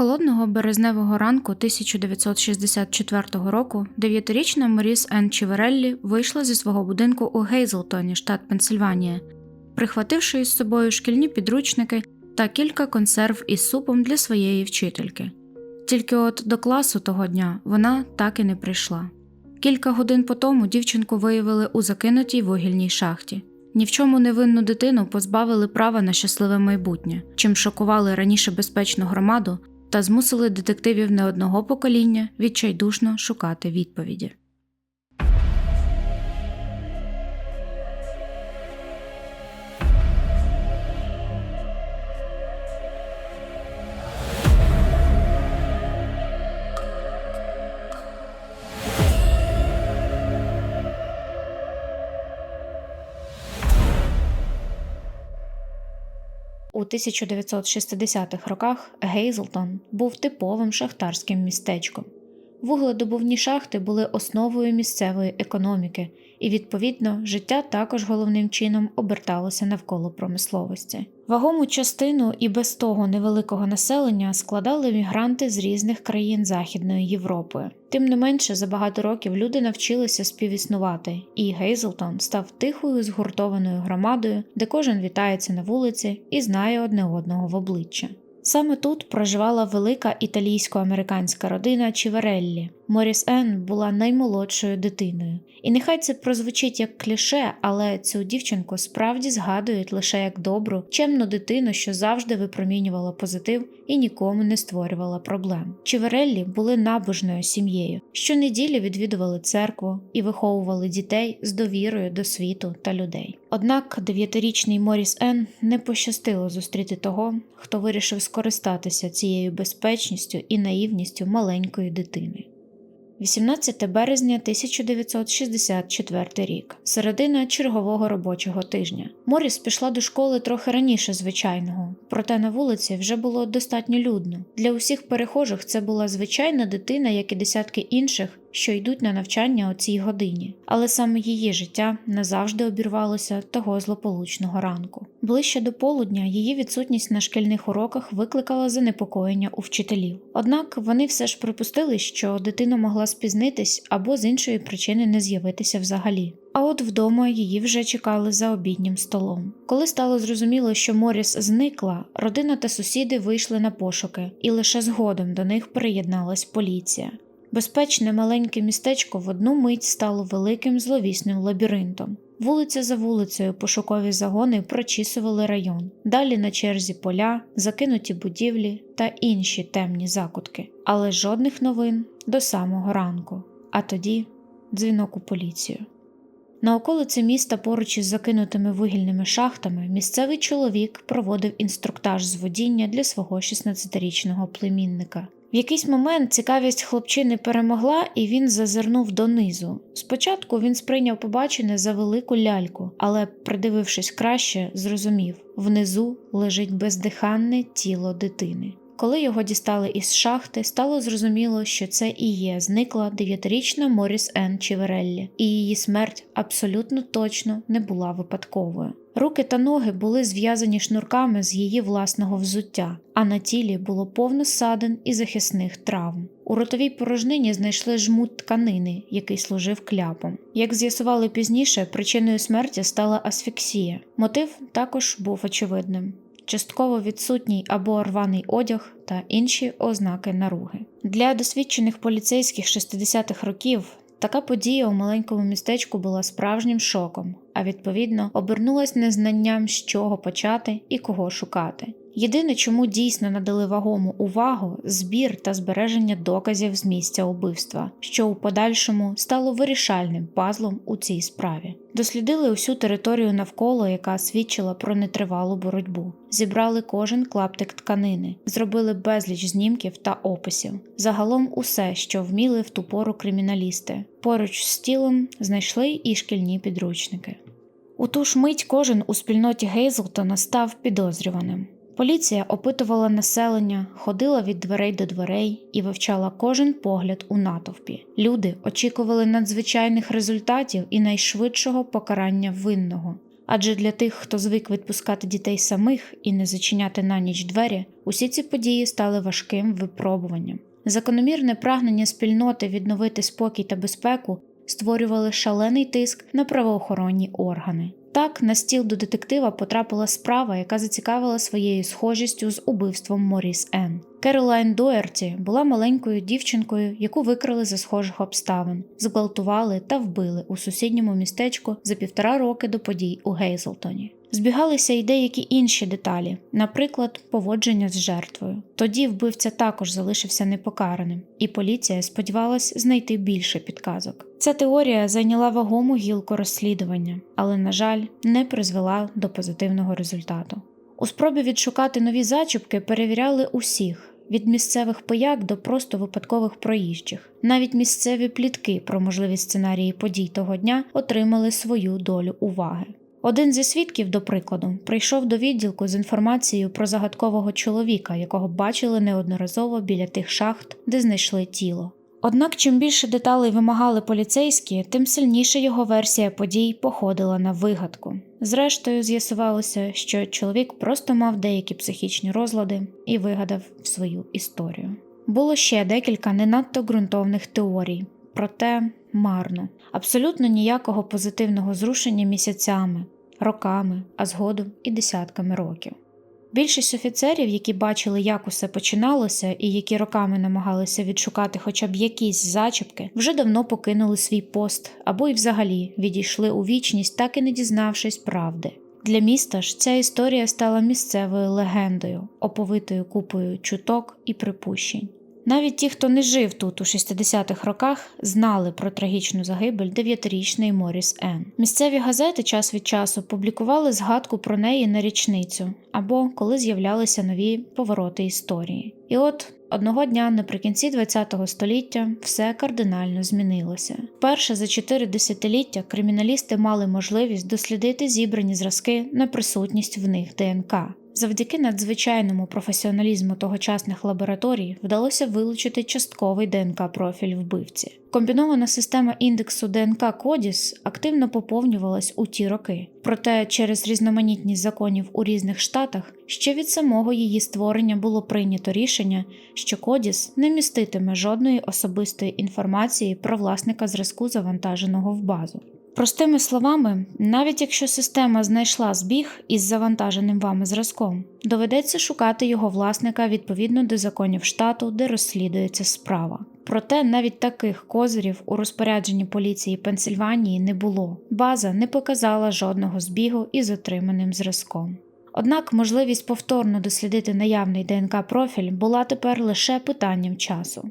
Холодного березневого ранку 1964 року дев'ятирічна Моріс Енн Чівереллі вийшла зі свого будинку у Гейзлтоні, штат Пенсильванія, прихвативши із собою шкільні підручники та кілька консерв із супом для своєї вчительки. Тільки от до класу того дня вона так і не прийшла. Кілька годин по тому дівчинку виявили у закинутій вугільній шахті. Ні в чому невинну дитину позбавили права на щасливе майбутнє, чим шокували раніше безпечну громаду та змусили детективів не одного покоління відчайдушно шукати відповіді. 1960-х роках Гейзлтон був типовим шахтарським містечком. Вугледобувні шахти були основою місцевої економіки, і, відповідно, життя також головним чином оберталося навколо промисловості. Вагому частину і без того невеликого населення складали мігранти з різних країн Західної Європи. Тим не менше, за багато років люди навчилися співіснувати, і Гейзлтон став тихою згуртованою громадою, де кожен вітається на вулиці і знає одне одного в обличчя. Саме тут проживала велика італійсько-американська родина Чівереллі. Моріс Енн була наймолодшою дитиною. І нехай це прозвучить як кліше, але цю дівчинку справді згадують лише як добру, чемну дитину, що завжди випромінювала позитив і нікому не створювала проблем. Чівереллі були набожною сім'єю. Щонеділі відвідували церкву і виховували дітей з довірою до світу та людей. Однак дев'ятирічний Моріс Енн не пощастило зустріти того, хто вирішив скористатися цією безпечністю і наївністю маленької дитини. 18 березня 1964 рік, середина чергового робочого тижня. Моріс пішла до школи трохи раніше звичайного, проте на вулиці вже було достатньо людно. Для усіх перехожих це була звичайна дитина, як і десятки інших, що йдуть на навчання о цій годині, але саме її життя назавжди обірвалося того злополучного ранку. Ближче до полудня її відсутність на шкільних уроках викликала занепокоєння у вчителів. Однак вони все ж припустили, що дитина могла спізнитись або з іншої причини не з'явитися взагалі. А от вдома її вже чекали за обіднім столом. Коли стало зрозуміло, що Моріс зникла, родина та сусіди вийшли на пошуки, і лише згодом до них приєдналась поліція. Безпечне маленьке містечко в одну мить стало великим зловісним лабіринтом. Вулиця за вулицею пошукові загони прочісували район. Далі на черзі поля, закинуті будівлі та інші темні закутки. Але жодних новин до самого ранку. А тоді дзвінок у поліцію. На околиці міста поруч із закинутими вугільними шахтами місцевий чоловік проводив інструктаж з водіння для свого 16-річного племінника. В якийсь момент цікавість хлопчини перемогла, і він зазирнув донизу. Спочатку він сприйняв побачене за велику ляльку, але, придивившись краще, зрозумів внизу лежить бездиханне тіло дитини. Коли його дістали із шахти, стало зрозуміло, що це і є зникла дев'ятирічна Моріс Енн Чівереллі, і її смерть абсолютно точно не була випадковою. Руки та ноги були зв'язані шнурками з її власного взуття, а на тілі було повно ссадин і захисних травм. У ротовій порожнині знайшли жмут тканини, який служив кляпом. Як з'ясували пізніше, причиною смерті стала асфіксія. Мотив також був очевидним частково відсутній або рваний одяг та інші ознаки наруги. Для досвідчених поліцейських 60-х років така подія у маленькому містечку була справжнім шоком, а відповідно обернулась незнанням, з чого почати і кого шукати. Єдине, чому дійсно надали вагому увагу збір та збереження доказів з місця убивства, що у подальшому стало вирішальним пазлом у цій справі. Дослідили усю територію навколо, яка свідчила про нетривалу боротьбу. Зібрали кожен клаптик тканини, зробили безліч знімків та описів. Загалом усе, що вміли в ту пору криміналісти. Поруч з тілом знайшли і шкільні підручники. У ту ж мить кожен у спільноті Гейзлтона став підозрюваним. Поліція опитувала населення, ходила від дверей до дверей і вивчала кожен погляд у натовпі. Люди очікували надзвичайних результатів і найшвидшого покарання винного. Адже для тих, хто звик відпускати дітей самих і не зачиняти на ніч двері, усі ці події стали важким випробуванням. Закономірне прагнення спільноти відновити спокій та безпеку створювали шалений тиск на правоохоронні органи. Так, на стіл до детектива потрапила справа, яка зацікавила своєю схожістю з убивством Моріс Ен. Керолайн Доерті була маленькою дівчинкою, яку викрили за схожих обставин, зґвалтували та вбили у сусідньому містечку за півтора роки до подій у Гейзлтоні. Збігалися й деякі інші деталі, наприклад, поводження з жертвою. Тоді вбивця також залишився непокараним, і поліція сподівалась знайти більше підказок. Ця теорія зайняла вагому гілку розслідування, але, на жаль, не призвела до позитивного результату. У спробі відшукати нові зачіпки перевіряли усіх. Від місцевих пояк до просто випадкових проїжджих. Навіть місцеві плітки про можливі сценарії подій того дня отримали свою долю уваги. Один зі свідків, до прикладу, прийшов до відділку з інформацією про загадкового чоловіка, якого бачили неодноразово біля тих шахт, де знайшли тіло. Однак, чим більше деталей вимагали поліцейські, тим сильніше його версія подій походила на вигадку. Зрештою, з'ясувалося, що чоловік просто мав деякі психічні розлади і вигадав свою історію. Було ще декілька не надто ґрунтовних теорій, проте марно, абсолютно ніякого позитивного зрушення місяцями, роками, а згодом і десятками років. Більшість офіцерів, які бачили, як усе починалося, і які роками намагалися відшукати хоча б якісь зачіпки, вже давно покинули свій пост або й взагалі відійшли у вічність, так і не дізнавшись правди. Для міста ж ця історія стала місцевою легендою, оповитою купою чуток і припущень. Навіть ті, хто не жив тут у 60-х роках, знали про трагічну загибель дев'ятирічної Моріс Ен. Місцеві газети час від часу публікували згадку про неї на річницю або коли з'являлися нові повороти історії. І от одного дня наприкінці ХХ століття все кардинально змінилося. Перше за чотири десятиліття криміналісти мали можливість дослідити зібрані зразки на присутність в них ДНК. Завдяки надзвичайному професіоналізму тогочасних лабораторій вдалося вилучити частковий ДНК-профіль вбивці. Комбінована система індексу ДНК Кодіс активно поповнювалась у ті роки, проте через різноманітність законів у різних штатах ще від самого її створення було прийнято рішення, що Кодіс не міститиме жодної особистої інформації про власника зразку, завантаженого в базу. Простими словами, навіть якщо система знайшла збіг із завантаженим вами зразком, доведеться шукати його власника відповідно до законів штату, де розслідується справа. Проте навіть таких козирів у розпорядженні поліції Пенсильванії не було. База не показала жодного збігу із отриманим зразком. Однак можливість повторно дослідити наявний ДНК профіль була тепер лише питанням часу.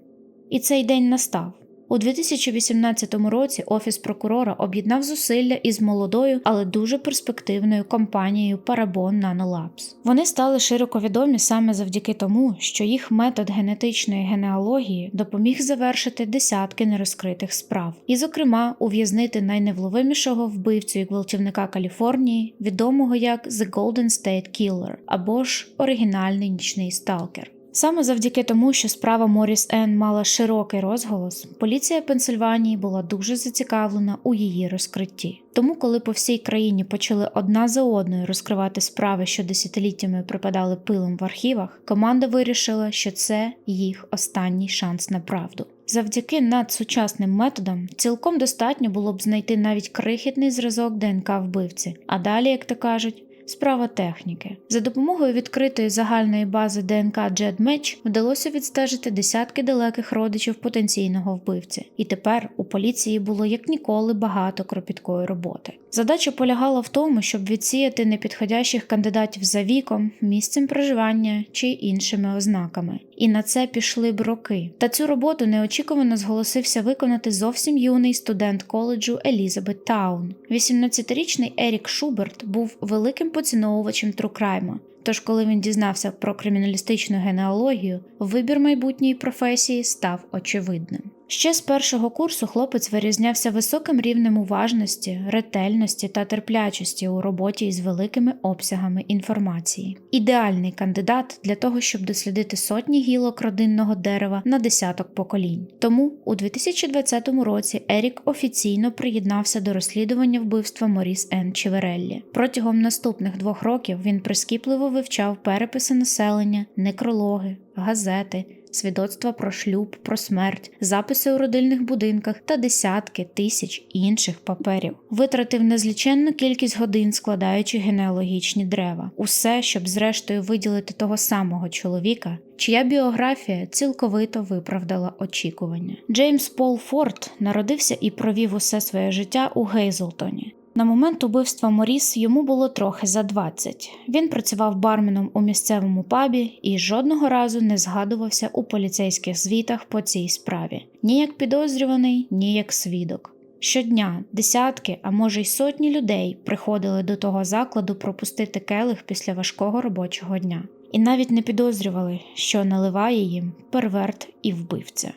І цей день настав. У 2018 році офіс прокурора об'єднав зусилля із молодою, але дуже перспективною компанією Parabon Nanolabs. Вони стали широко відомі саме завдяки тому, що їх метод генетичної генеалогії допоміг завершити десятки нерозкритих справ, і, зокрема, ув'язнити найневловимішого вбивцю і гвалтівника Каліфорнії, відомого як The Golden State Killer або ж оригінальний нічний сталкер. Саме завдяки тому, що справа Моріс Ен мала широкий розголос, поліція Пенсильванії була дуже зацікавлена у її розкритті. Тому, коли по всій країні почали одна за одною розкривати справи, що десятиліттями припадали пилом в архівах, команда вирішила, що це їх останній шанс на правду. Завдяки надсучасним методам цілком достатньо було б знайти навіть крихітний зразок ДНК вбивці, а далі, як то кажуть, Справа техніки. За допомогою відкритої загальної бази ДНК JEDMatch вдалося відстежити десятки далеких родичів потенційного вбивці, і тепер у поліції було як ніколи багато кропіткої роботи. Задача полягала в тому, щоб відсіяти непідходящих кандидатів за віком, місцем проживання чи іншими ознаками. І на це пішли б роки. Та цю роботу неочікувано зголосився виконати зовсім юний студент коледжу Елізабет Таун. 18-річний Ерік Шуберт був великим поціновувачем трукрайма. Тож, коли він дізнався про криміналістичну генеалогію, вибір майбутньої професії став очевидним. Ще з першого курсу хлопець вирізнявся високим рівнем уважності, ретельності та терплячості у роботі із великими обсягами інформації. Ідеальний кандидат для того, щоб дослідити сотні гілок родинного дерева на десяток поколінь. Тому у 2020 році Ерік офіційно приєднався до розслідування вбивства Моріс Ен Чівереллі. Протягом наступних двох років він прискіпливо вивчав переписи населення, некрологи, газети свідоцтва про шлюб, про смерть, записи у родильних будинках та десятки тисяч інших паперів. Витратив незліченну кількість годин, складаючи генеалогічні дерева. Усе, щоб зрештою виділити того самого чоловіка, чия біографія цілковито виправдала очікування. Джеймс Пол Форд народився і провів усе своє життя у Гейзлтоні. На момент убивства Моріс йому було трохи за 20. Він працював барменом у місцевому пабі і жодного разу не згадувався у поліцейських звітах по цій справі ні як підозрюваний, ні як свідок. Щодня десятки, а може й сотні людей приходили до того закладу пропустити келих після важкого робочого дня, і навіть не підозрювали, що наливає їм перверт і вбивця.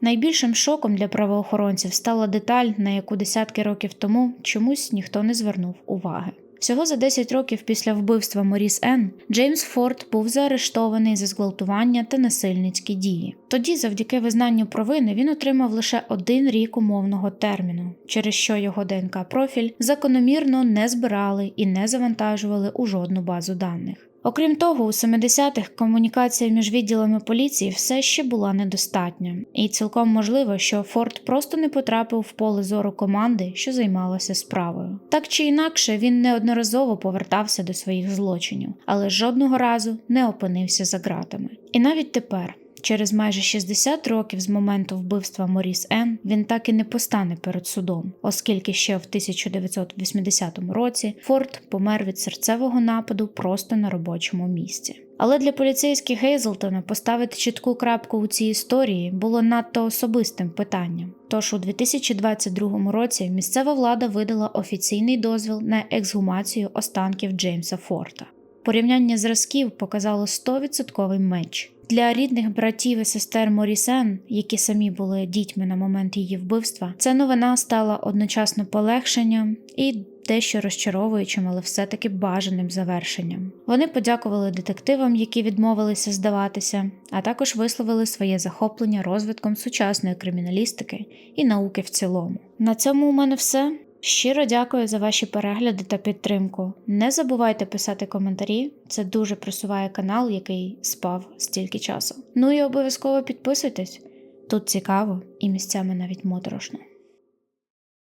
Найбільшим шоком для правоохоронців стала деталь, на яку десятки років тому чомусь ніхто не звернув уваги. Всього за 10 років після вбивства Моріс Ен Джеймс Форд був заарештований за зґвалтування та насильницькі дії. Тоді, завдяки визнанню провини, він отримав лише один рік умовного терміну, через що його ДНК профіль закономірно не збирали і не завантажували у жодну базу даних. Окрім того, у 70-х комунікація між відділами поліції все ще була недостатня, і цілком можливо, що Форд просто не потрапив в поле зору команди, що займалася справою. Так чи інакше, він неодноразово повертався до своїх злочинів, але жодного разу не опинився за ґратами. І навіть тепер. Через майже 60 років з моменту вбивства Моріс Ен він так і не постане перед судом, оскільки ще в 1980 році Форд помер від серцевого нападу просто на робочому місці. Але для поліцейських Гейзлтона поставити чітку крапку у цій історії було надто особистим питанням. Тож у 2022 році місцева влада видала офіційний дозвіл на ексгумацію останків Джеймса Форта. Порівняння зразків показало 100% меч. Для рідних братів і сестер Морісен, які самі були дітьми на момент її вбивства, ця новина стала одночасно полегшенням і дещо розчаровуючим, але все-таки бажаним завершенням. Вони подякували детективам, які відмовилися здаватися, а також висловили своє захоплення розвитком сучасної криміналістики і науки в цілому. На цьому у мене все. Щиро дякую за ваші перегляди та підтримку. Не забувайте писати коментарі, це дуже просуває канал, який спав стільки часу. Ну і обов'язково підписуйтесь. Тут цікаво і місцями навіть моторошно.